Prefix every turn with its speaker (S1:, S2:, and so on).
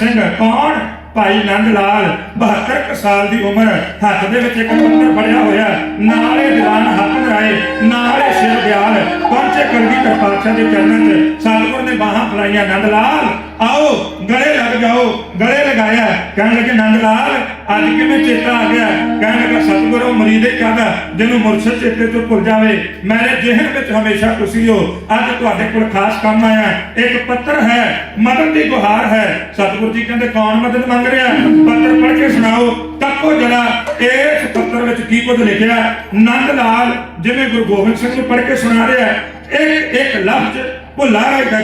S1: ਸਿੰਘ ਕੌਣ? ਭਾਈ ਨੰਦ ਲਾਲ 72 ਸਾਲ ਦੀ ਉਮਰ, ਹੱਥ ਦੇ ਵਿੱਚ ਇੱਕ ਪੱਤਰ ਫੜਿਆ ਹੋਇਆ ਨਾਲੇ ਦੀਵਾਨ ਹੱਥ ਮਰਾਏ ਨਾਲੇ ਸਿਰ ਬਿਆਲ ਪਹੁੰਚੇ ਕਲਗੀ ਪਾਤਸ਼ਾਹ ਦੇ ਚਰਨਾਂ 'ਚ। ਸਤਿਗੁਰ ਨੇ ਬਾਹਾਂ ਫਲਾਈਆਂ ਨੰਦ ਲਾਲ ਆਓ, ਗਲੇ ਲੱਗ ਜਾਓ, ਗਲੇ ਲਗਾਇਆ। ਕਹਿਣ ਲੱਗੇ ਨੰਦ ਲਾਲ ਅੱਜ ਕਿਵੇਂ ਚੇਤਾ ਆ ਗਿਆ? ਕਹਿਣ ਲੱਗਾ ਸਤਿਗੁਰ ਉਹ ਮਰੀਦ ਜਿਹਨੂੰ ਮੁਰਸ਼ਦ ਚੇਤੇ ਤੋਂ ਭੁੱਲ ਜਾਵੇ। ਮੇਰੇ ਜਿਹਨ ਵਿੱਚ ਹਮੇਸ਼ਾ ਤੁਸੀਂ ਹੋ ਅੱਜ ਤੁਹਾਡੇ ਕੋਲ ਖਾਸ ਕੰਮ ਆਇਆ। ਇੱਕ ਪੱਤਰ ਹੈ, ਮਦਦ ਦੀ ਗੁਹਾਰ ਹੈ। ਸਤਿਗੁਰ ਜੀ ਕਹਿੰਦੇ, ਕੌਣ ਮਦਦ ਮੰਗ ਰਿਹਾ? ਪੱਤਰ ਪੜ੍ਹ ਕੇ ਸੁਣਾਓ। ਤੱਕੋ ਜਰਾ, ਇਸ ਪੱਤਰ ਵਿੱਚ ਕੀ ਕੁਝ ਲਿਖਿਆ? ਨੰਦ ਲਾਲ, ਜਿਵੇਂ ਗੁਰੂ ਗੋਬਿੰਦ ਸਿੰਘ ਨੂੰ ਪੜ੍ਹ ਕੇ ਸੁਣਾ ਰਿਹਾ, ਇੱਕ ਇੱਕ ਲਫ਼ਜ਼ ਭੁੱਲਾ ਰਿਹਾ ਦਾ